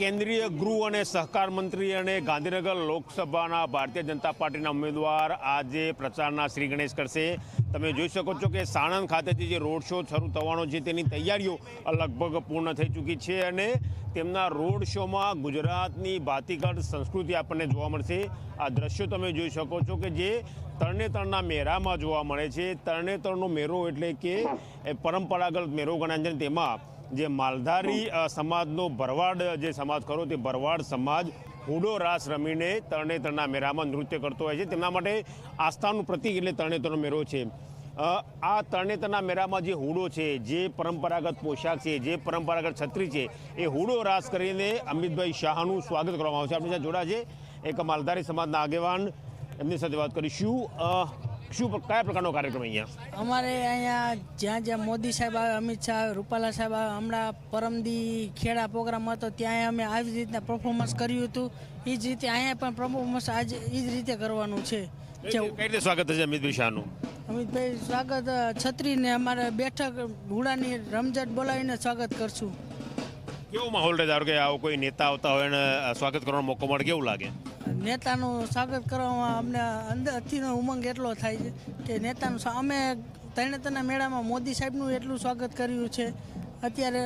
કેન્દ્રીય ગૃહ અને સહકાર મંત્રી અને ગાંધીનગર લોકસભાના ભારતીય જનતા પાર્ટીના ઉમેદવાર આજે પ્રચારના શ્રી ગણેશ કરશે. તમે જોઈ શકો છો કે સાણંદ ખાતેથી જે રોડ શો શરૂ થવાનો છે, તેની તૈયારીઓ લગભગ પૂર્ણ થઈ ચૂકી છે અને તેમના રોડ શોમાં ગુજરાતની ભાતીગઢ સંસ્કૃતિ આપણને જોવા મળશે. આ દ્રશ્યો તમે જોઈ શકો છો કે જે તરણેતરના મેળામાં જોવા મળે છે. તરણેતરનો મેળો એટલે કે પરંપરાગત મેળો ગણાય છે તેમાં જે માલધારી સમાજનો ભરવાડ, જે સમાજ ખરો તે ભરવાડ સમાજ હુડો રાસ રમીને તરણેતરના મેળામાં નૃત્ય કરતો હોય છે. તેમના માટે આસ્થાનું પ્રતીક એટલે તરણેતરનો મેળો છે. આ તરણેતરના મેળામાં જે હુડો છે, જે પરંપરાગત પોશાક છે, જે પરંપરાગત છત્રી છે, એ હુડો રાસ કરીને અમિતભાઈ શાહનું સ્વાગત કરવામાં આવશે. આપણી સાથે જોડા છે એક માલધારી સમાજના આગેવાન. એમની સાથે વાત કરીશું. શું કયા પ્રકારનો કાર્યક્રમ અહીંયા? અમારે અહીંયા જ્યાં જ્યાં મોદી સાહેબ આવે અમિત શાહ આવે રૂપાલા સાહેબ આવે હમણાં પરમદી ખેડા પ્રોગ્રામ હતો ત્યાં અમે આવી જ રીતના પરફોર્મન્સ કર્યું હતું. એ જ રીતે અહીંયા પણ પરફોર્મન્સ આજે એ જ રીતે કરવાનું છે. કઈ રીતે સ્વાગત થશે અમિતભાઈ શાહનું? અમિતભાઈ સ્વાગત છત્રીને અમારે બેઠક હુડાની રમઝટ બોલાવીને સ્વાગત કરશું. કેવો માહોલ રહે? ધારો કે આવો કોઈ નેતા આવતા હોય અને સ્વાગત કરવાનો મોકો મળે, કેવું લાગે? નેતાનું સ્વાગત કરવામાં અમને અંદરથીનો ઉમંગ એટલો થાય છે કે નેતાનું અમે તરણેતરના મેળામાં મોદી સાહેબનું એટલું સ્વાગત કર્યું છે. અત્યારે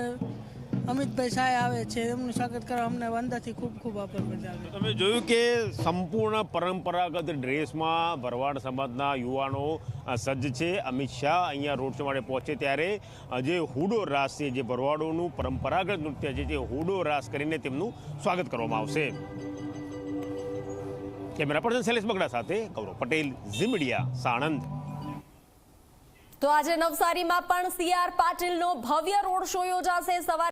અમિતભાઈ સાહેબ આવે છે એમનું સ્વાગત કરવા અમને અંદરથી ખૂબ ખૂબ આભાર બજાવે. તમે જોયું કે સંપૂર્ણ પરંપરાગત ડ્રેસમાં ભરવાડ સમાજના યુવાનો સજ્જ છે. અમિત શાહ અહીંયા રોડ શો માટે પહોંચે ત્યારે જે હુડો રાસ છે જે ભરવાડોનું પરંપરાગત નૃત્ય છે તે હુડો રાસ કરીને તેમનું સ્વાગત કરવામાં આવશે. કેમેરા પર્સન શૈલેષ બગડા સાથે ગૌરવ પટેલ ઝી મીડિયા સાણંદ. તો આજે નવસારીમાં પણ સીઆર પાટીલનો ભવ્ય રોડ શો યોજાશે. સવારે